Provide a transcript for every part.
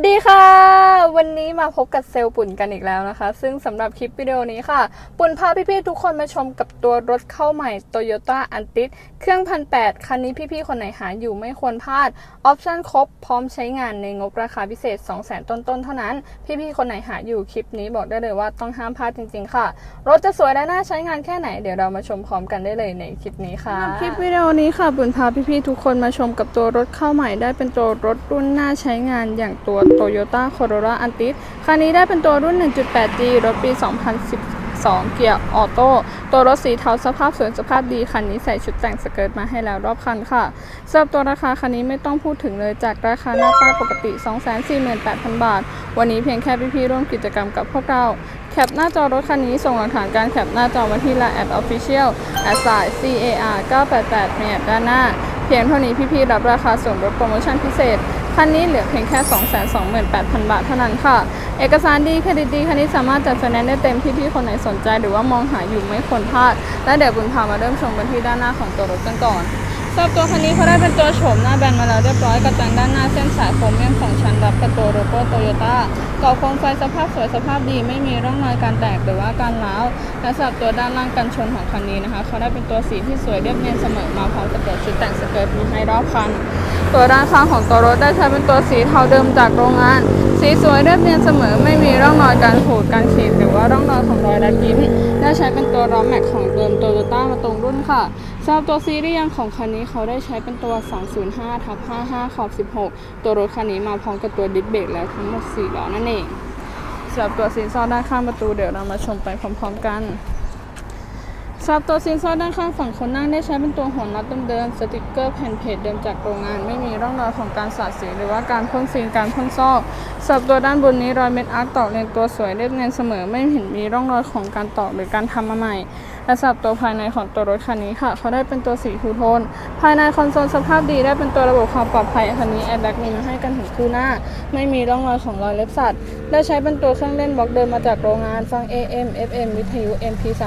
สดีค่ะ วันนี้มาพบกับเซลล์ปุ่นกันอีกแล้วนะคะ ซึ่งสำหรับคลิปวิดีโอนี้ค่ะ ปุ่นพาพี่ๆทุกคนมาชมกับตัวรถเข้าใหม่ Toyota a n t i s เครื่องพันแคันนี้พี่ๆคนไหนหาอยู่ไม่ควรพลาด ออปชั่นครบพร้อมใช้งานในงบราคาพิเศษ 200,000 ต้นๆ เท่านั้น พี่ๆคนไหนหาอยู่คลิปนี้บอกได้เลยว่าต้องห้ามพลาดจริงๆ ค่ะ รถจะสวยและน่าใช้งานแค่ไหนเดี๋ยวเรามาชมพร้อมกันได้เลยในคลิปนี้ค่ะคลิปวิดีโอนี้ค่ะบุญพาพี่ๆทุกคนมาชมกับตัวรถเข้าใหม่ได้เป็นตัวรถรุ่นน่าใช้งานอย่างตัว Toyota Corolla Altis คันนี้ได้เป็นตัวรุ่น 1.8G รถปี 2012 เกียร์ออโต้ ตัวรถสีเทาสภาพสวยสภาพดี คันนี้ใส่ชุดแต่งสเกิร์ตมาให้แล้วรอบคันค่ะสำหรับตัวราคาคันนี้ไม่ต้องพูดถึงเลยจากราคาหน้าป้ายปกติ 248,000 บาท วันนี้เพียงแค่พี่ๆร่วมกิจกรรมกับพวกเราแคปหน้าจอรถคันนี้ส่งหลักฐานการแคปหน้าจอมาที่ Line แอด Official แอดสาย CAR 988เมียด้านหน้า เพียงเท่านี้พี่ๆรับราคาส่วนลดโปรโมชั่นพิเศษ คันนี้เหลือเพียงแค่ 228,000 บาทเท่านั้นค่ะ เอกสารดีเครดิตดีคันนี้สามารถจัดแสดงได้เต็มพี่คนไหนสนใจ หรือว่ามองหาอยู่ไม่ควรพลาด และเดี๋ยวบุญพามาเริ่มชมกันที่ด้านหน้าของตัวรถกันก่อน รับตัวคันนี้เขาได้เป็นตัวโฉมหน้าแบนมาแล้วเรียบร้อยกระจังด้านหน้าเส้นสายโครเมียมของชั้นรับกับตัวโลโก้โตโยต้ากรอโคมไฟสภาพสวยสภาพดีไม่มีร่องรอยการแตกหรือว่าการร้าวและสำหรับตัวด้านล่างกันชนของคันนี้นะคะเขาได้เป็นตัวสีที่สวยเรียบเนียนเสมอมาพร้อมกับตัวชุดแต่งสเกิร์ตมีให้รอบคัน ตัวด้านข้างของตัวรถได้ใช้เป็นตัวสีเทาเดิมจากโรงงาน สีสวยเรียบเนียนเสมอไม่มีร่องรอยการขูดการขีดหรือว่าร่องรอยของรอยรัดยิ้มได้ใช้เป็นตัวล้อแม็กของเดิมโตโยต้ามาตรงรุ่นค่ะสำหรับตัวซีรีส์ยังของคันนี้เขาได้ใช้เป็นตัว 205ทับ55 ขอบ 16 ตัวรถคันนี้มาพร้อมกับตัวดิสเบรกแล้วทั้งหมด4ล้อนั่นเองสำหรับตัวซีนซ้อนด้านข้างประตูเดี๋ยวเรามาชมไปพร้อมๆกันสำหรับตัวซีนซอด้านข้างฝั่งคนนั่งได้ใช้เป็นตัวหัวน็อตเดิมๆสติกเกอร์แผ่นเพจเดิมจากโรงงาน ไม่มีร่องรอยของการสาดสีหรือว่าการพ่นซีนการพ่นซอก สับตัวด้านบนนี้รอยเม็ดอาร์ตตอกเรียงตัวสวยเรียบเนียนเสมอ ไม่เห็นมีร่องรอยของการตอกหรือการทำมาใหม่และสับตัวภายในของตัวรถคันนี้ค่ะ เขาได้เป็นตัวสีทูโทน ภายในคอนโซลสภาพดีได้เป็นตัวระบบความปลอดภัยคันนี้แอร์แบ็กมีมาให้กันถึงคู่หน้า ไม่มีร่องรอยของรอยเล็บสัตว์ ได้ใช้เป็นตัวเครื่องเล่นบล็อกเดิมมาจากโรงงานฟัง AM FM วิทยุ MP3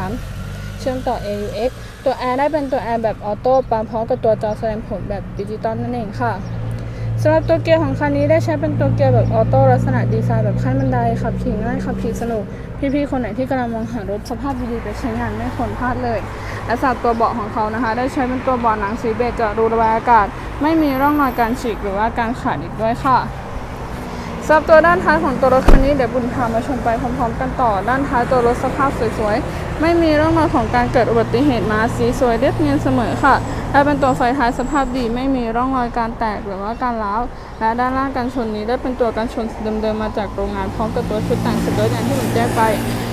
เชื่อมต่อ AUX ตัวแอร์ได้เป็นตัวแอร์แบบออโต้ปามพร้อมกับตัวจอแสดงผลแบบดิจิตอลนั่นเองค่ะ สำหรับตัวเกียร์ของคันนี้ได้ใช้เป็นตัวเกียร์แบบออโต้ลักษณะดีไซน์แบบขั้นบันไดขับขี่ง่ายขับขี่สนุก พี่ๆคนไหนที่กำลังมองหารถสภาพดีๆไปใช้งานไม่ควรพลาดเลยและสำหรับตัวเบาะของเขานะคะ ได้ใช้เป็นตัวเบาะหนังสีเบจจะรูระบายอากาศ ไม่มีร่องรอยการฉีกหรือว่าการขาดอีกด้วยค่ะ สำหรับตัวด้านท้ายของตัวรถคันนี้เดี๋ยวบุญพามาชมไปพร้อมๆ กันต่อ ด้านท้ายตัวรถสภาพสวยๆ ไม่มีร่องรอยของการเกิดอุบัติเหตุมาสีสวยเรียบเนียนเสมอค่ะ และเป็นตัวไฟท้ายสภาพดีไม่มีร่องรอยการแตกหรือว่าการร้าวและด้านล่างกันชนนี้ได้เป็นตัวกันชนเดิมๆมาจากโรงงานพร้อมกับตัวชุดแต่งสเกิร์ตอย่างที่ผมแจ้งไป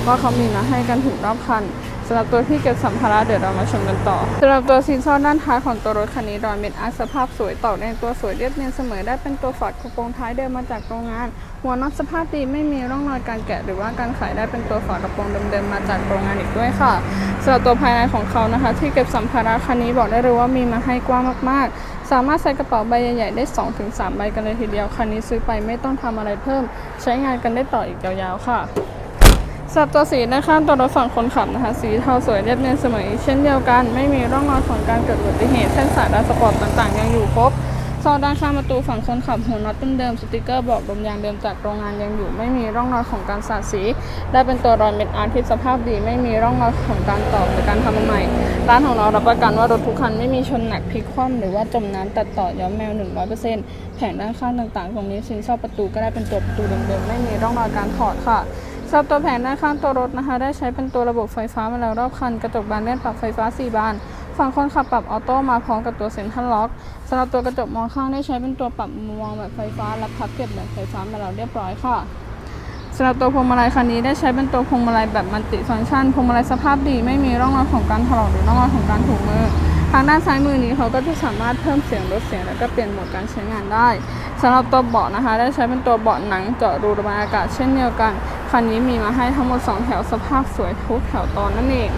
ว่าเขามีมาให้กันถึงรอบคัน สำหรับตัวที่เก็บสัมภาระเดี๋ยวเรามาชมกันต่อสำหรับตัวซีนซ้อนด้านท้ายของตัวรถคันนี้รอยเม็ดอาร์ตสภาพสวยต่อในตัวสวยเรียบเนียนเสมอได้เป็นตัวฝาดกระโปรงท้ายเดิมมาจากโรงงาน หัวน็อตสภาพดีไม่มีร่องรอยการแกะหรือว่าการขายได้เป็นตัวฝากระโปรงเดิมๆมาจากโรงงานอีกด้วยค่ะสำหรับตัวภายในของเขานะคะ ที่เก็บสัมภาระคันนี้บอกได้เลยว่ามีมาให้กว้างมากๆ สามารถใส่กระเป๋าใบใหญ่ๆได้ 2-3 ใบกันเลยทีเดียวคันนี้ซื้อไปไม่ต้องทำอะไรเพิ่ม ใช้งานกันได้ต่ออีกยาวๆค่ะ สับตัวสีด้านข้างตัวรถฝั่งคนขับนะคะ สีเทาสวยเรียบเนียนเสมอเช่นเดียวกัน ไม่มีร่องรอยของการเกิดอุบัติเหตุเส้นสายดานสปอร์ตต่างๆ ยังอยู่ครบซอกด้านข้างประตูฝั่งคนขับหัวน็อตเดิมๆสติกเกอร์บอกลมยางเดิมจากโรงงานยังอยู่ ไม่มีร่องรอยของการสาดสี ได้เป็นตัวรอยเม็ดอาร์ที่สภาพดี ไม่มีร่องรอยของการตอกหรือการทำใหม่ ร้านของเรารับประกันว่ารถทุกคันไม่มีชนหนักพลิกคว่ำหรือว่าจมน้ำตัดต่อย้อมแมว 100%แผงด้านข้างต่างๆ ตรงนี้ชิ้นซอกประตูก็ได้เป็นตัวประตูเดิมๆไม่มีร่องรอยการถอดค่ะ สำหรับตัวแผงด้านข้างตัวรถนะคะ ได้ใช้เป็นตัวระบบไฟฟ้ามาแล้วรอบคัน กระจกบานเลื่อนปรับไฟฟ้า 4 บาน ฝั่งคนขับปรับออโต้มาพร้อมกับตัวเซ็นทรัลล็อกสำหรับตัวกระจกมองข้างได้ใช้เป็นตัวปรับมุมมองแบบไฟฟ้าและพับเก็บแบบไฟฟ้ามาแล้วเรียบร้อยค่ะสำหรับตัวพวงมาลัยคันนี้ได้ใช้เป็นตัวพวงมาลัยแบบมัลติฟังก์ชันพวงมาลัยสภาพดีไม่มีร่องรอยของการถลอกหรือร่องรอยของการถูกมือทางด้านซ้ายมือนี้เขาก็จะสามารถเพิ่มเสียงลดเสียง แล้วก็เปลี่ยนโหมดการใช้งานได้สำหรับตัวเบาะนะคะ ได้ใช้เป็นตัวเบาะหนังเจาะรูระบายอากาศเช่นเดียวกัน คันนี้มีมาให้ทั้งหมด 2 แถวสภาพสวยทุกแถวตอนนั่นเอง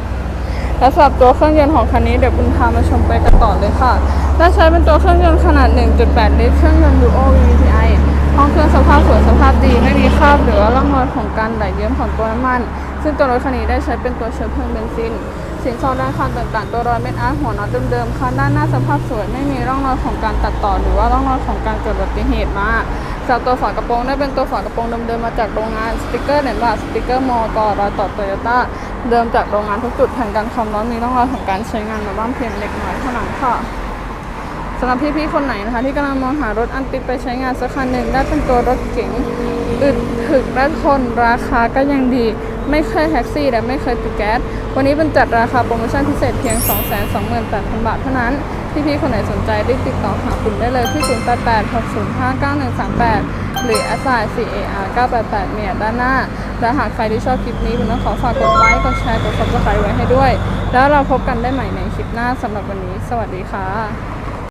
และสำหรับตัวเครื่องยนต์ของคันนี้เดี๋ยวบุญพามาชมไปกันต่อเลยค่ะได้ใช้เป็นตัวเครื่องยนต์ขนาด 1.8 ลิตรเครื่องยนต์ Duo VVTi ห้องเครื่องสภาพสวยสภาพดีไม่มีคราบหรือว่าร่องรอยของการไหลเยิ้มของตัวน้ำมัน ซึ่งตัวรถคันนี้ได้ใช้เป็นตัวเชื้อเพลิงเบนซินสินสอดด้านข้างต่างๆ ตัวรอยเม็ดอาร์หัวน็อตเดิมๆคันด้านหน้าสภาพสวยไม่มีร่องรอยของการตัดต่อ หรือว่าร่องรอยของการเกิดอุบัติเหตุมา จากตัวฝากระโปรงได้เป็นตัวฝากระโปรงเดิมๆมาจากโรงงานสติกเกอร์เหรียญบาสติกเกอร์มอกรอยต่อโตโยต้าเดิมจากโรงงานทุกจุดแผ่นกันความร้อนมีร่องรอยของการใช้งานมาบ้างเพียงเล็กน้อยเท่านั้นค่ะสำหรับพี่ๆคนไหนนะคะ ที่กำลังมองหารถอันติดไปใช้งานสักคันหนึ่งได้เป็นตัวรถเก๋งอึดถึกและทนราคาก็ยังดี ไม่เคยแท็กซี่และไม่เคยติดแก๊สวันนี้เป็นจัดราคาโปรโมชั่นพิเศษเพียง 228,000 บาทเท่านั้น พี่ๆคนไหนสนใจรีบติดต่อหาคุณได้เลยที่ 0886059138 หรือ s i CAR 988เมียด้านหน้า และหากใครที่ชอบคลิปนี้คุณต้องขอฝากกดไลค์ กดแชร์ กด subscribe ไว้ให้ด้วย แล้วเราพบกันได้ใหม่ในคลิปหน้าสำหรับวันนี้ สวัสดีค่ะ